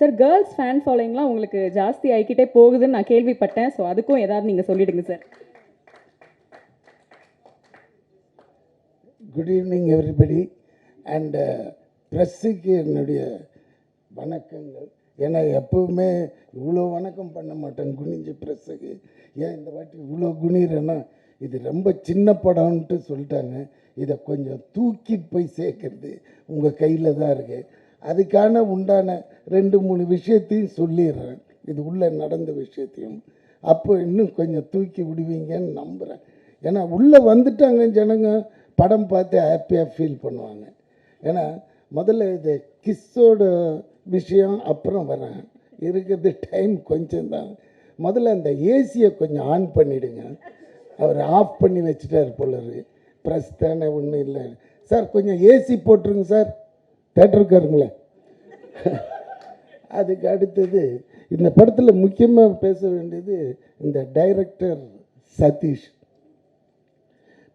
Sir girls fan ஃபாலோயிங்லாம் உங்களுக்கு ஜாஸ்தி ஆகிக்கிட்டே போகுதுன்னு நான் கேள்விப்பட்டேன். ஸோ அதுக்கும் ஏதாவது நீங்கள் சொல்லிடுங்க sir good evening everybody and ப்ரெஸ்ஸுக்கு என்னுடைய வணக்கங்கள். ஏன்னா எப்பவுமே இவ்வளோ வணக்கம் பண்ண மாட்டேன் குனிஞ்சு ப்ரெஸ்ஸுக்கு ஏன் இந்த வாட்டி இவ்வளோ குனிறேன்னா இது ரொம்ப சின்ன படம்ன்ட்டு சொல்லிட்டாங்க. இதை கொஞ்சம் தூக்கி போய் சேர்க்கறது உங்கள் கையில் தான் இருக்குது அதுக்கான உண்டான ரெண்டு மூணு விஷயத்தையும் சொல்லிடுறேன். இது உள்ளே நடந்த விஷயத்தையும். அப்போ இன்னும் கொஞ்சம் தூக்கி விடுவீங்கன்னு நம்புகிறேன் ஏன்னா உள்ளே வந்துட்டாங்க ஜனங்க படம் பார்த்து ஹாப்பியாக ஃபீல் பண்ணுவாங்க. ஏன்னா முதல்ல இது கிஸ்ஸோட விஷயம் அப்புறம் வரேன். இருக்கிறது டைம் கொஞ்சம் தான் முதல்ல அந்த ஏசியை கொஞ்சம் ஆன் பண்ணிவிடுங்க அவர் ஆஃப் பண்ணி வச்சுட்டார் போல இருக்கு ப்ரெஸ் தானே ஒன்றும் இல்லை. சார் கொஞ்சம் ஏசி போட்டுருங்க சார் தேட்டருக்காருங்களே அதுக்கு அடுத்தது இந்த படத்தில் முக்கியமாக பேச வேண்டியது இந்த டைரக்டர் சதீஷ்.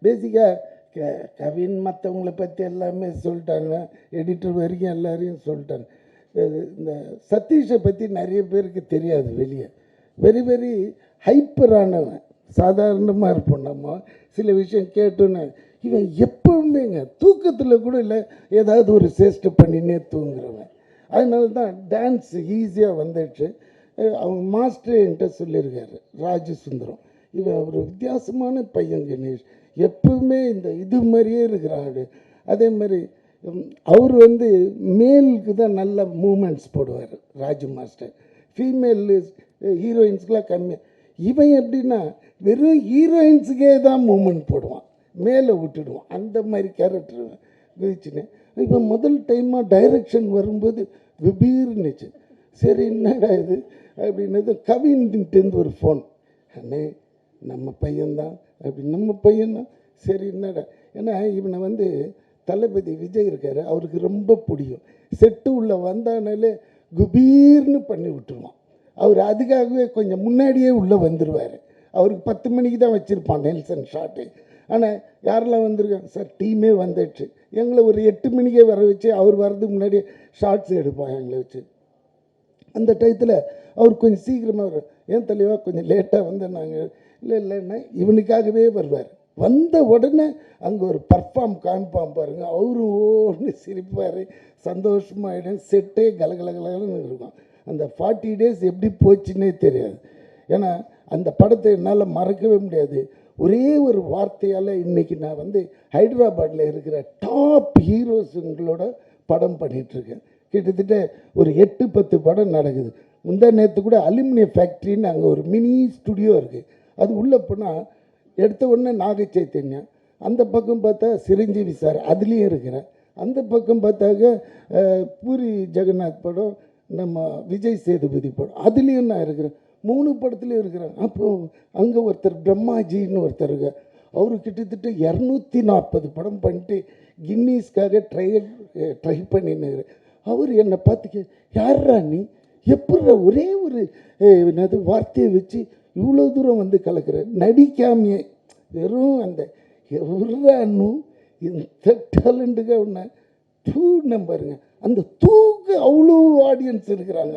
பேசிக்காக கவின் மற்றவங்களை பற்றி எல்லாமே சொல்லிட்டாங்க. எடிட்டர் வரைக்கும் எல்லாரையும் சொல்லிட்டாங்க. இந்த சதீஷை பற்றி நிறைய பேருக்கு தெரியாது வெளியே. வெரி வெரி ஹைப்பரானவன் சாதாரணமாக இருப்போம் நம்ம. சில விஷயம் கேட்டோன்னு இவன் எப்பவுமேங்க தூக்கத்தில் கூட இல்லை. ஏதாவது ஒரு சேஷ்டை பண்ணினே தூங்குறவன். அதனால தான் டான்ஸ் ஈஸியாக வந்துடுச்சு அவங்க மாஸ்டர் என்கிட்ட சொல்லியிருக்காரு. ராஜு சுந்தரம் இவன் ஒரு வித்தியாசமான பையன் கணேஷ். எப்பவுமே இந்த இது மாதிரியே இருக்கிறாரு அதே மாதிரி அவர் வந்து மேலுக்கு தான் நல்ல மூமெண்ட்ஸ் போடுவார் ராஜு மாஸ்டர் ஃபீமேல் ஹீரோயின்ஸ்க்கெலாம் கம்மி. இவன் எப்படின்னா வெறும் ஹீரோயின்ஸுக்கே தான் மூமெண்ட் போடுவான். மேலே விட்டுடுவோம். அந்த மாதிரி கேரக்டர் குதிச்சுன்னு இப்போ முதல் டைமாக டைரக்ஷன் வரும்போது விபீர்னுச்சு. சரி என்னடா இது? அப்படின்னது கவின்கிட்டேருந்து ஒரு ஃபோன் அண்ணே நம்ம பையன்தான். அப்படி நம்ம பையன்தான். சரி என்னடா? ஏன்னா இவனை வந்து தளபதி விஜய் இருக்காரு. அவருக்கு ரொம்ப பிடிக்கும். செட்டு உள்ள வந்தானாலே குபீர்னு பண்ணி விட்டுருவான். அவர் அதுக்காகவே கொஞ்சம் முன்னாடியே உள்ளே வந்துடுவார் அவருக்கு பத்து மணிக்கு தான் வச்சுருப்பான் நெல்சன் ஷாட்டு. ஆனால் யாரெல்லாம் வந்திருக்காங்க? சார் டீமே வந்துடுச்சு எங்களை ஒரு எட்டு மணிக்கே வர வச்சு அவர் வர்றதுக்கு முன்னாடியே ஷார்ட்ஸ் எடுப்பான் எங்களை வச்சு. அந்த டயத்தில் அவர் கொஞ்சம் சீக்கிரமாக வரும் ஏன் தலைவா கொஞ்சம் லேட்டாக வந்து நாங்கள் இல்லை இல்லைன்னா இவனுக்காகவே வருவார். வந்த உடனே அங்கே ஒரு பர்ஃபார்ம் காமிப்பான் பாருங்கள் அவரும் ஓன்னு சிரிப்பார். சந்தோஷமாகிடும் செட்டே கலகலகலன்னு இருக்கும். அந்த ஃபார்ட்டி டேஸ் எப்படி போச்சுன்னே தெரியாது. ஏன்னா அந்த படத்தை என்னால் மறக்கவே முடியாது. ஒரே ஒரு வார்த்தையால் இன்றைக்கி நான் வந்து ஹைதராபாத்தில் இருக்கிற டாப் ஹீரோஸுங்களோட படம் பண்ணிகிட்ருக்கேன் கிட்டத்தட்ட ஒரு எட்டு பத்து படம் நடக்குது. முந்தா நேற்று கூட அலுமினிய ஃபேக்ட்ரின்னு அங்கே ஒரு மினி ஸ்டுடியோ இருக்குது அது உள்ளே போனால் எடுத்த உடனே நாக சைத்தன்யம் அந்த பக்கம் பார்த்தா சிரஞ்சீவி சார் அதுலேயும் இருக்கிறேன். அந்த பக்கம் பார்த்தாக்க பூரி ஜெகநாத் படம் நம்ம விஜய் சேதுபதி படம் அதுலேயும் நான் இருக்கிறேன். மூணு படத்துலேயும் இருக்கிறாங்க அப்போ அங்கே ஒருத்தர் பிரம்மாஜின்னு ஒருத்தர் அவர் கிட்டத்தட்ட இரநூத்தி நாற்பது படம் பண்ணிட்டு கின்னீஸ்க்காக ட்ரை ட்ரை பண்ணினார். அவர் என்னை பார்த்துக்க யாரா நீ? எப்படிடா ஒரே ஒரு என்னது வார்த்தையை வச்சு இவ்வளோ தூரம் வந்து கலக்கிற? நடிக்காமையே. வெறும் அந்த எவ்வளோன்னும் இந்த டேலண்ட்டுக்கு ஒன்று தூண்ண பாருங்க. அந்த தூக்கு அவ்வளோ ஆடியன்ஸ் இருக்கிறாங்க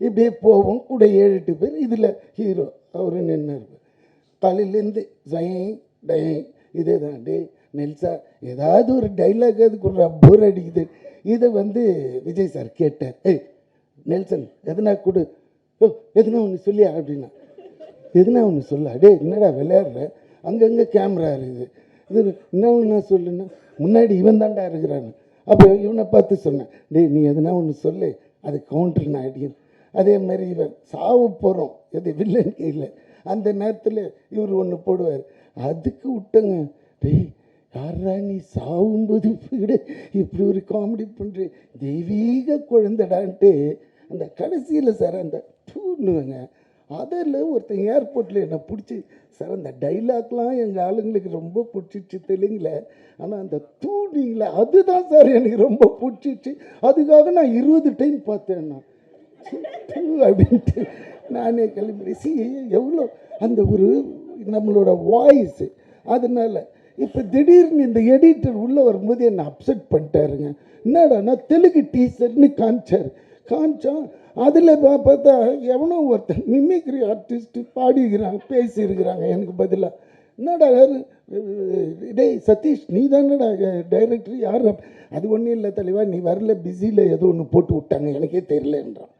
இப்படியே போவோம். கூட ஏழு எட்டு பேர். இதில் ஹீரோ அவரு நின்று இருப்பார் காலையிலேருந்து ஜெய் டயன் இதே தான். டே நெல்சா ஏதாவது ஒரு டைலாக் அதுக்குள்ள போர் அடிக்குது. இதை வந்து விஜய் சார் கேட்டார். ஏய் நெல்சன் எதனா கொடு. ஓ எதுனா ஒன்று சொல்லியா? அப்படின்னா. எதுனா ஒன்று சொல்ல. அடே என்னடா விளையாடுற? அங்கங்கே கேமரா இருக்குது. இது என்ன ஒன்று சொல்லுன்னா? முன்னாடி இவன் தாண்டா இருக்கிறான்னு. அப்போ இவனை பார்த்து சொன்னேன். டேய் நீ எதுனா ஒன்று சொல்லு. அது கவுண்டர் நான் அடியும் அதே மாதிரி இவன் சாவு போகிறோம் எது வில்லன் கையில் அந்த நேரத்தில் இவர் ஒன்று போடுவார். அதுக்கு விட்டங்க. டேய் யாரா நீ சாவும்போது கூட இப்படி ஒரு காமெடி பண்ணுற தெய்வீக குழந்தைடான்ட்டு அந்த கடைசியில் சார் அந்த டூன்னுவங்க அதில் ஒருத்தன் ஏர்போர்ட்டில் என்னை பிடிச்சி சார் அந்த டைலாக்லாம் எங்கள் ஆளுங்களுக்கு ரொம்ப பிடிச்சிச்சு தெலுங்கில். ஆனால் அந்த தூணிங்கள அதுதான் சார் எனக்கு ரொம்ப பிடிச்சிச்சு அதுக்காக நான் இருபது டைம் பார்த்தேன் நான் அப்படின்ட்டு நானே கிளம்பி சி எவ்வளோ? அந்த ஒரு நம்மளோட வாய்ஸ் அதனால இப்போ திடீர்னு இந்த எடிட்டர் உள்ளே வரும்போது என்னை அப்செட் பண்ணிட்டாருங்க. என்னடா நான் தெலுங்கு டீச்சர்னு காமிச்சார். காமிச்சான் அதில் பார்த்தா எவனோ ஒருத்தன் மிமிக்ரி ஆர்டிஸ்ட்டு பாடிக்கிறாங்க பேசியிருக்கிறாங்க. எனக்கு பதிலாக என்னடா யாரு? டேய் சதீஷ் நீ தானடா டைரக்டர் யார்? அது ஒன்றும் இல்லை தலைவா நீ வரல பிஸியில் ஏதோ ஒன்று போட்டு விட்டாங்க. எனக்கே தெரியலன்றான்.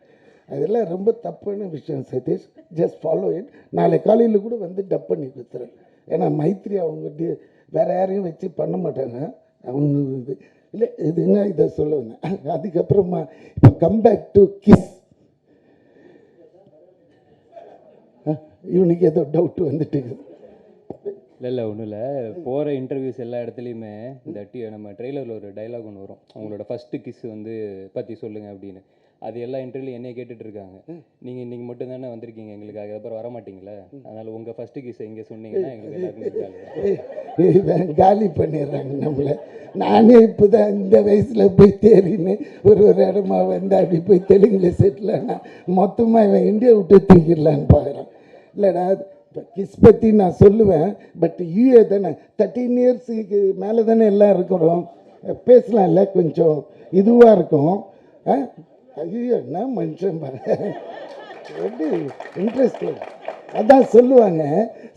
அதெல்லாம் ரொம்ப தப்பான விஷயம் சதீஷ். ஜஸ்ட் ஃபாலோ இட் நாளை காலையில் கூட வந்து டப் பண்ணி கொடுத்துறேன் ஏன்னா மைத்ரி அவங்க வேறு வேற யாரையும் வச்சு பண்ண மாட்டாங்க. அவங்க இது இல்லை இது என்ன இதை சொல்ல. அதுக்கப்புறமா இப்போ கம்பேக் டு கிஸ் இவனுக்கு ஏதோ டவுட் வந்துட்டு இல்லை இல்லை ஒன்றும் இல்லை. போகிற இன்டர்வியூஸ் எல்லா இடத்துலையுமே இந்த டி நம்ம ட்ரெய்லரில் ஒரு டைலாக் ஒன்று வரும். அவங்களோட ஃபஸ்ட்டு கிஸ் வந்து பற்றி சொல்லுங்கள் அப்படின்னு. அது எல்லா இன்டர்வியூலையும் என்னைய கேட்டுட்டு இருக்காங்க நீங்கள் இன்றைக்கி மட்டும் தானே வந்திருக்கீங்க? எங்களுக்கு அதுக்கப்புறம் வர மாட்டீங்களே? அதனால் உங்கள் ஃபஸ்ட்டு கிஸ் எங்கே சொன்னீங்கன்னா எங்களுக்கு காலி பண்ணிடுறாங்க நம்மளை. நானே இப்போ தான் இந்த வயசில் போய் தேறின்னு ஒரு ஒரு இடமா வந்து அப்படி போய் தெலுங்குல செட்டில் ஆனால் மொத்தமாக இவன் இந்தியா விட்டு தூக்கிடலான்னு பார்க்குறான் இல்லைடா கிஸ் பற்றி நான் சொல்லுவேன் பட் யூஏ தானே தேர்ட்டீன் இயர்ஸுக்கு மேலே தானே எல்லாம் இருக்கிறோம் பேசலாம்ல கொஞ்சம் இதுவாக இருக்கும். ஆ? ஐயோ என்ன மனுஷன் பாரு. எப்படி இன்ட்ரெஸ்ட் அதான் சொல்லுவாங்க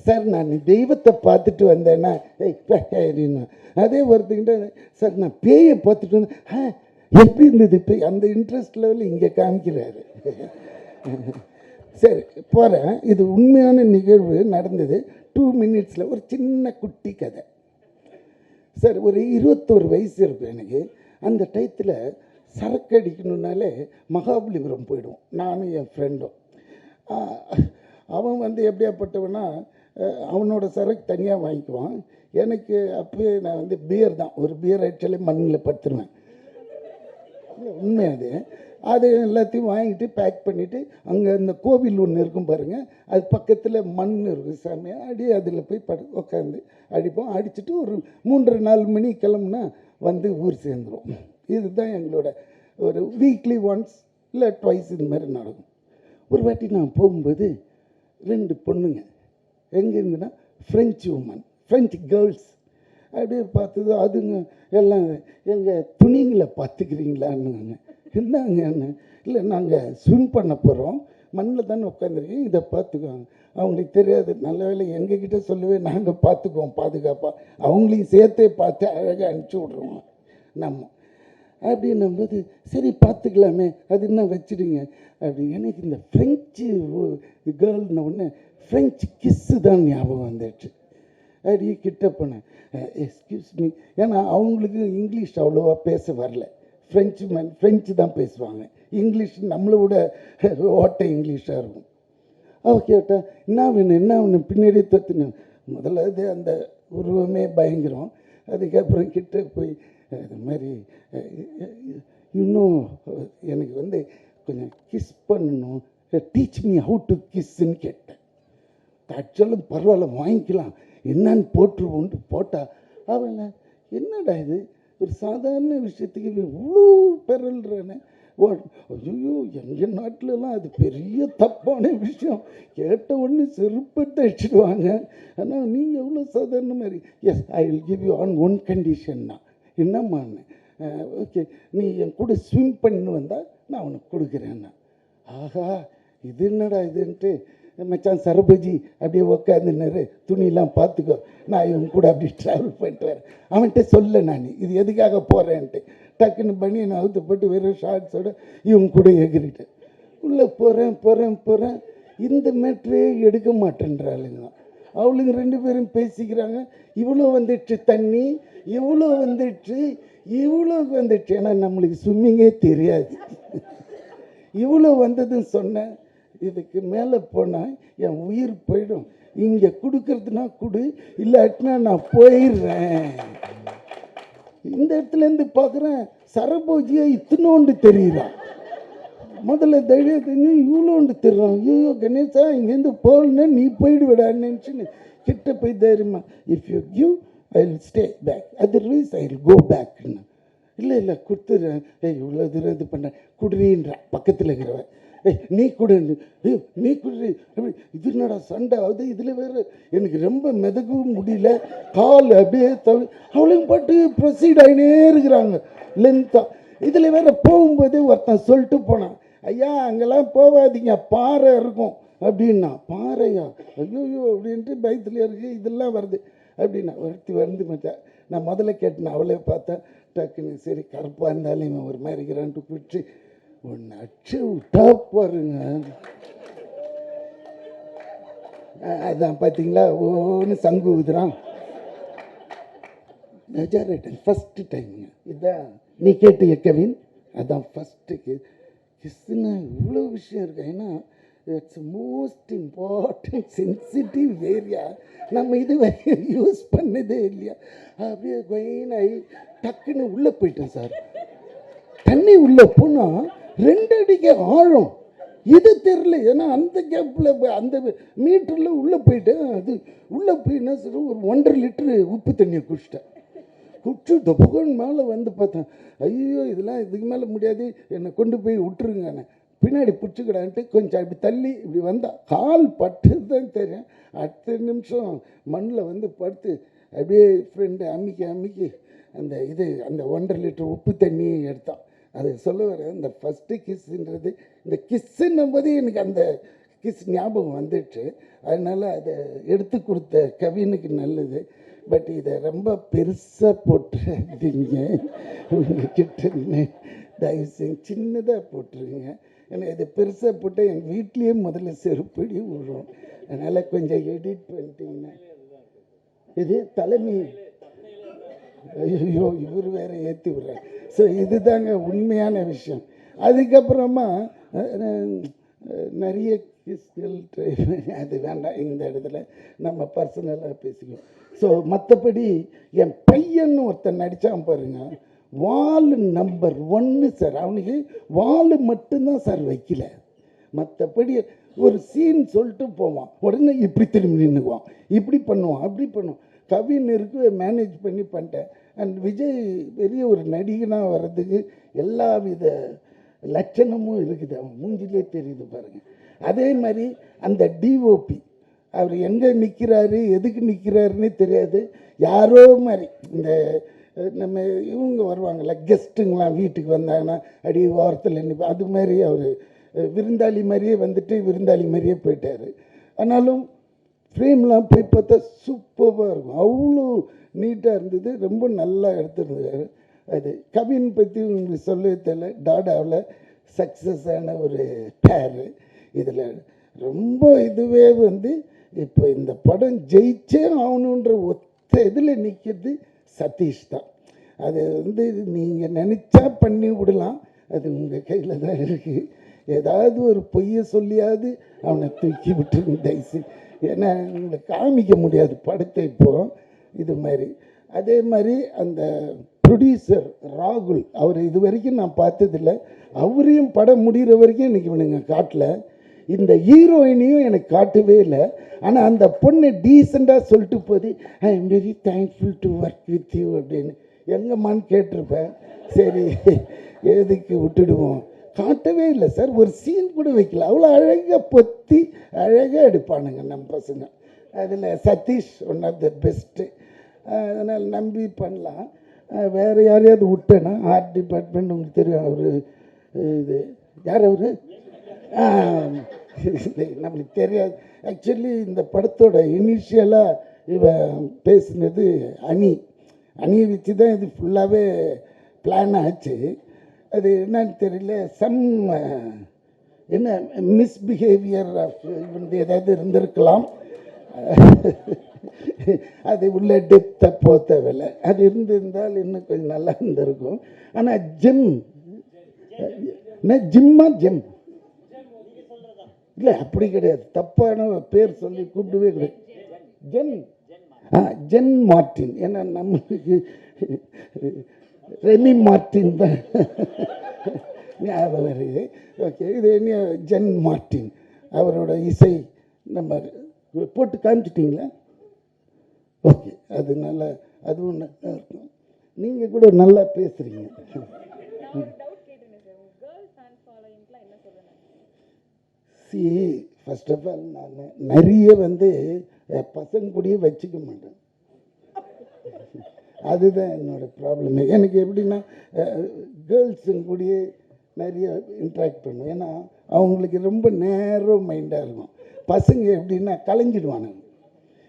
சார் நான் தெய்வத்தை பார்த்துட்டு வந்தேன்னா ஏய் அதே ஒருத்தங்கிட்ட சார் நான் பேயை பார்த்துட்டு வந்தேன். ஆ எப்படி இருந்தது பேய் அந்த இன்ட்ரெஸ்ட் லெவலில் இங்கே காமிக்கிறாரு. சரி போகிறேன் இது உண்மையான நிகழ்வு நடந்தது. டூ மினிட்ஸில் ஒரு சின்ன குட்டி கதை. சார் ஒரு இருபத்தோரு வயசு இருக்கும் எனக்கு. அந்த டயத்தில் சரக்கு அடிக்கணுன்னாலே மகாபலிபுரம் போயிடுவோம். நானும் என் ஃப்ரெண்டும் அவன் வந்து எப்படியாப்பட்டவனா அவனோட சரக்கு தனியாக வாங்கிக்குவான். எனக்கு அப்போ நான் வந்து பியர் தான். ஒரு பியர் ஆக்சுவலி மண்ணில் படுத்துருவேன். உண்மை அது அது எல்லாத்தையும் வாங்கிட்டு பேக் பண்ணிவிட்டு அங்கே இந்த கோவில் ஒன்று இருக்கும் பாருங்கள் அது பக்கத்தில் மண் இருக்கும் சாமி. அடி அதில் போய் படு உட்காந்து அடிப்போம். அடிச்சுட்டு ஒரு மூன்றரை நாலு மணி கிளம்புனா வந்து ஊர் சேர்ந்துடும் இதுதான் எங்களோட ஒரு வீக்லி ஒன்ஸ் இல்லை ட்வைஸ் இது மாதிரி நடக்கும். ஒரு வாட்டி நான் போகும்போது ரெண்டு பொண்ணுங்க எங்கே இருந்துன்னா ஃப்ரெஞ்சு உமன் ஃப்ரெஞ்சு கேர்ள்ஸ் அப்படியே பார்த்தது அதுங்க எல்லாம் எங்கள் துணிங்களை பார்த்துக்கிறீங்களான்னு என்னங்க இல்லை நாங்கள் ஸ்விம் பண்ண போகிறோம் மண்ணில் தானே உட்காந்துருக்கீங்க இதை பார்த்துக்குவாங்க அவங்களுக்கு தெரியாது. நல்ல வேலை எங்ககிட்ட சொல்லவே நாங்கள் பார்த்துக்குவோம் பாதுகாப்பாக அவங்களையும் சேர்த்தே பார்த்து அழகாக அனுப்பிச்சி விட்ருவோம் நம்ம அப்படின்னும்போது சரி பார்த்துக்கலாமே அது என்ன வச்சிடுங்க. அப்படி எனக்கு இந்த ஃப்ரெஞ்சு கேர்ள்ன உடனே ஃப்ரெஞ்சு கிஸ்ஸு தான் ஞாபகம் வந்துடுச்சு அப்படி கிட்ட போனேன். எக்ஸ்கியூஸ் மீ ஏன்னா அவங்களுக்கு இங்கிலீஷ் அவ்வளோவா பேச வரல. ஃப்ரெஞ்சு மேன் ஃப்ரெஞ்சு தான் பேசுவாங்க. இங்கிலீஷ் நம்மளை விட ஓட்ட இங்கிலீஷாக இருக்கும். அவ கேட்டால் என்ன வேணும் என்ன வேணும்? பின்னாடி தத்துனேன் முதல்ல அது அந்த உருவமே பயங்கரம். அதுக்கப்புறம் கிட்ட போய் இது மாதிரி இன்னும் எனக்கு வந்து கொஞ்சம் கிஸ் பண்ணணும். டீச் மீ ஹவு டு கிஸ்ன்னு கேட்டேன். ஆக்சுவலும் பரவாயில்ல வாங்கிக்கலாம். என்னன்னு போட்டுருவோன்ட்டு போட்டா அவன் என்னடா இது? ஒரு சாதாரண விஷயத்துக்கு இவ்வளோ பெறல்றேன்னு ஐயோ எங்கள் நாட்டிலலாம் அது பெரிய தப்பான விஷயம். கேட்ட உடனே செருப்பட்டு அடிச்சிடுவாங்க. ஆனால் நீங்கள் எவ்வளோ சாதாரண மாதிரி yes I will give you on one கண்டிஷன்னா என்னம்மான்னு? ஓகே நீ என் கூட ஸ்விம் பண்ணி வந்தால் நான் உனக்கு கொடுக்குறேன்னா. ஆஹா இது என்னடா இதுன்ட்டு மச்சான் சரபஜி அப்படியே உக்காந்துனாரு துணியெல்லாம் பார்த்துக்கோ நான் இவன் கூட அப்படி ட்ராவல் பண்ணிட்டு வரேன். அவன்கிட்ட சொல்ல நான் இது எதுக்காக போகிறேன்ட்டு டக்குன்னு பண்ணி நான் அவுத்து போட்டு வெறும் ஷார்ட்ஸோட இவன் கூட எகிரிட்டேன் உள்ளே போகிறேன் போகிறேன் போகிறேன் இந்த மேட்ரே எடுக்க மாட்டேன்றாளுங்க. அவளுங்க ரெண்டு பேரும் பேசிக்கிறாங்க. இவ்வளோ வந்துடுச்சு தண்ணி இவ்வளோ வந்துடுச்சு இவ்வளோ வந்துடுச்சு ஏன்னா நம்மளுக்கு ஸ்விம்மிங்கே தெரியாது. இவ்வளோ வந்ததுன்னு சொன்னேன் இதுக்கு மேலே போனால் என் உயிர் போயிடும். இங்கே கொடுக்கறதுனா கொடு இல்லாட்டினா நான் போயிடுறேன். இந்த இடத்துல இருந்து பார்க்குறேன் சரபோஜியா இத்தினோண்டு தெரியுறான் முதல்ல தைரியம் தெரிஞ்சு இவ்வளோண்டு திருறோம் ஐயோ கணேசா இங்கேருந்து போகலன்னா நீ போயிடுவிடான்னு நினச்சின்னு கிட்ட போய் தைரியமா if you give I will stay back otherwise I will go பேக்னு இல்லை இல்லை கொடுத்துறேன் ஏய் இவ்வளோ தூரம் இது பண்ண குடுறீன்ற பக்கத்தில் இருக்கிறவன். ஏய் நீ குடு ஏய் நீ குடு அப்படி இது என்னடா சண்டை? ஆகுது இதில் வேறு எனக்கு ரொம்ப மிதக்கவும் முடியல. கால் அப்படியே தவி அவளும் பாட்டு ப்ரொசீட் ஆகினே இருக்கிறாங்க. லென்த்தாக இதில் வேற போகும்போதே ஒருத்தன் சொல்லிட்டு போனான். ஐயா அங்கெல்லாம் போகாதீங்க பாறை இருக்கும். அப்படின்னா பாறையா? ஐயோயோ அப்படின்ட்டு பயத்தில் இருக்கு இதெல்லாம் வருது. அப்படின்னா ஒருத்தி வந்து மச்சான் நான் முதல்ல கேட்டேன் அவளே பார்த்தேன் டக்குன்னு சரி கருப்பாக இருந்தாலும் இவன் ஒரு மாதிரி இருக்கிறான்ட்டு பிடிச்சி ஒன்று அச்சு விட்டா பாருங்க. அதான் பார்த்தீங்களா ஒன்று சங்கு ஊதுறான். மெஜாரிட்டி ஃபஸ்ட்டு டைமுங்க இதான். நீ கேட்டு கவின் அதான் ஃபஸ்ட்டு கி இவ்வளோ விஷயம் இருக்கு. ஏன்னா it's most important sensitive area நம்ம இது வரையும் யூஸ் பண்ணதே இல்லையா? அப்படியே கொயின் ஆகி டக்குன்னு உள்ளே போயிட்டேன் சார். தண்ணி உள்ளே போனால் ரெண்டு அடிக்கு ஆழம். இது தெரில ஏன்னா அந்த கேப்பில் அந்த மீட்டரில் உள்ளே போயிட்டேன். அது உள்ளே போய் என்ன ஒரு ஒன்றரை லிட்டரு உப்பு தண்ணியை குடிச்சிட்டேன். குற்ற இந்த மேலே வந்து பார்த்தேன். ஐயோ இதெல்லாம் இதுக்கு மேலே முடியாது. என்னை கொண்டு போய் விட்டுருங்க பின்னாடி பிடிச்சிக்கிடான்ட்டு கொஞ்சம் அப்படி தள்ளி இப்படி வந்தா கால் பட்டு தான் தெரியும். அடுத்த நிமிஷம் மண்ணில் வந்து படுத்து அப்படியே ஃப்ரெண்டு அம்மிக்கி அம்மிக்கி அந்த இது அந்த ஒன்றரை லிட்டர் உப்பு தண்ணியை எடுத்தான். அது சொல்ல வர இந்த ஃபஸ்ட்டு கிஸ்ஸுன்றது இந்த கிஸ்ஸுன்னும் போது எனக்கு அந்த கிஸ் ஞாபகம் வந்துடுச்சு. அதனால் அதை எடுத்து கொடுத்த கவினுக்கு நல்லது. பட் இதை ரொம்ப பெருசாக போட்டுறாதீங்க உங்ககிட்ட தயவு செஞ்சு சின்னதாக போட்டுருங்க ஏன்னா இதை பெருசாக போட்டால் எங்கள் வீட்லேயே முதல்ல செருப்படி விழும். அதனால் கொஞ்சம் எடிட் பண்ணிட்டீங்கன்னா. இது தலைமை. ஐயோ இவர் வேற ஏற்றி விடுறார். ஸோ இதுதாங்க உண்மையான விஷயம். அதுக்கப்புறமா நிறைய கிஸ்கள் அது வேண்டாம். இந்த இடத்துல நம்ம பர்சனலாக பேசிக்குவோம். ஸோ மற்றபடி என் பையன் ஒருத்தன் நடித்தான் பாருங்க. வால் நம்பர் ஒன்று சார் அவனுக்கு வால் மட்டும்தான் சார் வைக்கல. மற்றபடி ஒரு சீன் சொல்லிட்டு போவான். உடனே இப்படி திரும்பி நின்றுக்குவான் இப்படி பண்ணுவான் அப்படி பண்ணுவான். கவின் இருக்கு மேனேஜ் பண்ணி பண்ணிட்டேன். அண்ட் விஜய் பெரிய ஒரு நடிகனாக வர்றதுக்கு எல்லா வித லட்சணமும் இருக்குது. அவன் மூஞ்சிலே தெரியுது பாருங்க. அதே மாதிரி அந்த டிஓபி அவர் எங்கே நிற்கிறாரு எதுக்கு நிற்கிறாருன்னே தெரியாது. யாரோ மாதிரி. இந்த நம்ம இவங்க வருவாங்கல்ல கெஸ்ட்டுங்களாம் வீட்டுக்கு வந்தாங்கன்னா அடி ஓரத்தில் நிற்ப அது மாதிரி அவர் விருந்தாளி மாதிரியே வந்துட்டு விருந்தாளி மாதிரியே போயிட்டார். ஆனாலும் ஃப்ரேம்லாம் போய் பார்த்தா சூப்பராக இருக்கும். அவ்வளோ நீட்டாக இருந்தது. ரொம்ப நல்லா எடுத்துருந்தாரு. அது கவின் பற்றி உங்களுக்கு சொல்லவே தெரியல. டாடாவில் சக்ஸஸான ஒரு பேரு இதில் ரொம்ப இதுவே வந்து இப்போ இந்த படம் ஜெயிச்சே ஆகணுன்ற ஒத்த இதில் நிற்கிறது சதீஷ் தான். அது வந்து நீங்கள் நினச்சா பண்ணி விடலாம். அது உங்கள் கையில் தான் இருக்குது ஏதாவது ஒரு பொய்யை சொல்லியாவது அவனை தூக்கி விட்டுருங்க தயசு ஏன்னா உங்களை காமிக்க முடியாது படத்தை இப்போ. இது மாதிரி. அதே மாதிரி அந்த ப்ரொடியூசர் ராகுல் அவர் இது வரைக்கும் நான் பார்த்ததில்ல. அவரையும் படம் முடிகிற வரைக்கும் இன்றைக்கி இவனுங்க காட்டில். இந்த ஹீரோயினையும் எனக்கு காட்டவே இல்லை. ஆனால் அந்த பொண்ணு டீசெண்டாக சொல்லிட்டு போது I am very thankful to work with you அப்படின்னு எங்கம்மான்னு கேட்டிருப்பேன். சரி எதுக்கு விட்டுடுவோம். காட்டவே இல்லை சார். ஒரு சீன் கூட வைக்கல. அவ்வளோ அழகாக பொத்தி அழகாக எடுப்பானுங்க நம்ம பசங்க. அதில் Sathish one of the best அதனால் நம்பி பண்ணலாம். வேறு யாரையாவது விட்டேன்னா ஆர்ட் டிபார்ட்மெண்ட் உங்களுக்கு தெரியும் அவர் இது யார் அவர்? நம்மளுக்கு தெரியாது. ஆக்சுவலி இந்த படத்தோட இனிஷியலாக இவன் பேசினது அணி அணியை வச்சு தான் இது ஃபுல்லாகவே பிளான் ஆச்சு. அது என்னன்னு தெரியல. சம் என்ன மிஸ்பிஹேவியர் ஆஃப் வந்து ஏதாவது இருந்திருக்கலாம். அது உள்ள டெப்த்தை போக தேவையில்ல அது இருந்திருந்தால் இன்னும் கொஞ்சம் நல்லா இருந்திருக்கும். ஆனால் ஜிம் ஜிம்மா ஜிம் இல்லை அப்படி கிடையாது. தப்பான பேர் சொல்லி கூப்பிடவே கிடையாது. ஜென் ஆ ஜென் மார்ட்டின். ஏன்னா நம்மளுக்கு ரெமி மார்ட்டின் தான். ஞாபகம் வருது. ஓகே இது என்ன? Jen Martin. அவரோட இசை நம்ம போட்டு காமிச்சிட்டிங்களா? ஓகே அது நல்லா அதுவும் நல்லா இருக்கும் நீங்கள் கூட நல்லா பேசுகிறீங்க சி ஃபஸ்ட் ஆஃப் ஆல் நான் நிறைய வந்து பசங்க கூடயே வச்சுக்க மாட்டேன். அதுதான் என்னோட ப்ராப்ளம் எனக்கு எப்படின்னா கேர்ள்ஸுங்க கூடயே நிறைய இன்ட்ராக்ட் பண்ணுவேன். ஏன்னா அவங்களுக்கு ரொம்ப நேரோ மைண்டாக இருக்கும். பசங்க எப்படின்னா கலைஞ்சிடுவானுங்க.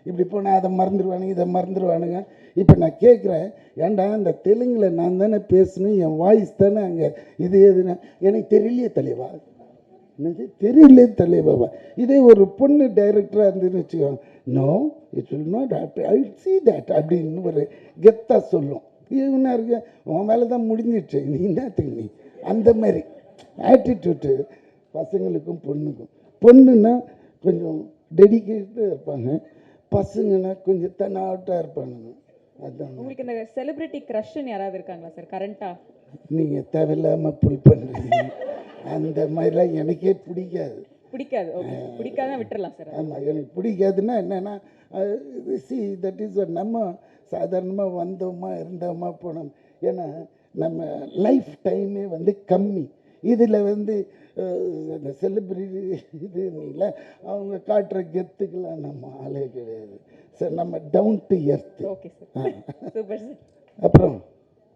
இப்படி போனால் அதை மறந்துடுவானுங்க இதை மறந்துடுவானுங்க. இப்போ நான் கேட்குறேன் ஏன்டா இந்த தெலுங்கில் நான் தானே பேசணும் என் வாய்ஸ் தானே அங்கே இது எதுனா எனக்கு தெரியலையே தலைவா. தெரியல தலைவாவா இதே ஒரு பொண்ணு டைரக்டராக இருந்துன்னு வச்சுக்கோங்க. No it will not I see that அப்படின்னு ஒரு கெத்தாக சொல்லும். இவனா இருக்க? உன் வேலை தான் முடிஞ்சிடுச்சு. நீ என்னத்துக்கு நீ? அந்த மாதிரி. ஆட்டிடியூட்டு பசங்களுக்கும் பொண்ணுக்கும். பொண்ணுன்னா கொஞ்சம் டெடிக்கேட்டாக இருப்பாங்க. பசங்கன்னா கொஞ்சம் தன்னாட்டாக இருப்பானுங்க அதான். உங்களுக்கு இந்த செலிபிரிட்டி க்ரஷ்ன்னு யாராவது இருக்காங்களா சார் கரண்டா நீங்கள் தேவையில்லாமல் புல் பண்ணுறீங்க அந்த மாதிரிலாம் எனக்கே பிடிக்காது. பிடிக்காது. ஓகே. பிடிக்காதான் விட்டுறலாம் சார். ஆமாம் எனக்கு பிடிக்காதுன்னா என்னென்னா சி தட் இஸ் நம்ம சாதாரணமாக வந்தோமா இருந்தோமா போனோம். ஏன்னா நம்ம லைஃப் டைமே வந்து கம்மி. இதில் வந்து அந்த செலிப்ரிட்டி இது இல்லை அவங்க காட்டுற கெத்துக்கெல்லாம் நம்ம ஆளே கிடையாது. சார் நம்ம down to earth okay sir. Super sir. அப்புறம்?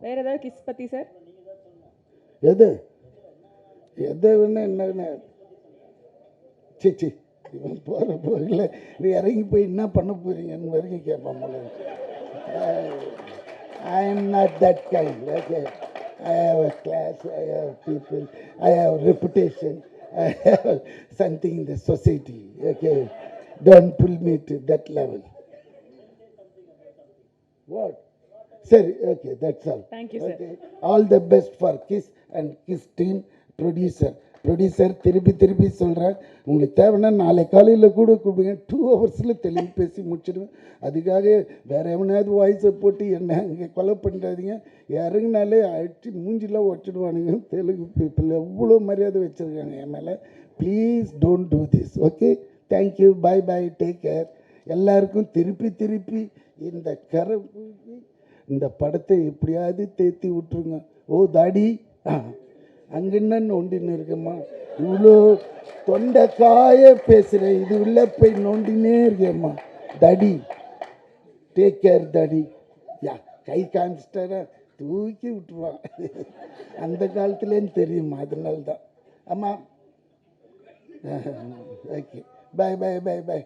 வேற ஏதாவது கிஸ் பத்தி சார்? எது? எதை வேணா என்ன சி சி. இவன் போகிற போகில் நீ இறங்கி போய் என்ன பண்ண போறீங்கன்னு வரைக்கும் கேட்பான் போல I am not that kind okay I have a class I have people I have reputation I have something in the society okay don't pull me to that level what சரி okay that's all Thank you, sir. Okay. All the best for kiss and kiss team producer producer திருப்பி திருப்பி சொல்கிறேன் உங்களுக்கு தேவைன்னா நாளை காலையில் கூட கூப்பிடுங்க. டூ ஹவர்ஸில் தெளிவு பேசி முடிச்சிடுவேன். அதுக்காக வேறு எவனாவது வாய்ஸை போட்டு என்ன இங்கே கொலை பண்ணுறாதீங்க இறங்கினாலே அடிச்சு மூஞ்சிலாம் உடச்சிடுவானுங்க. தெலுங்கு பீப்புள் எவ்வளோ மரியாதை வச்சுருக்காங்க என் மேலே. Please don't do this okay thank you bye bye take care எல்லாருக்கும் திருப்பி திருப்பி இந்த கரை இந்த படத்தை எப்படியாவது தேத்தி விட்டுருங்க. ஓ தாடி. ஆ. அங்கின்னு நோண்டின்னு இருக்கேம்மா இவ்வளோ தொண்டை காய பேசுகிறேன் இது உள்ள போய் நோண்டினே இருக்கேம்மா தடி டேக் கேர் தடி. யா கை காமிச்சிட்டாரா தூக்கி விட்டுருவான் அந்த காலத்துலேன்னு தெரியுமா? அதனால தான் ஆமாம் okay. Bye bye bye bye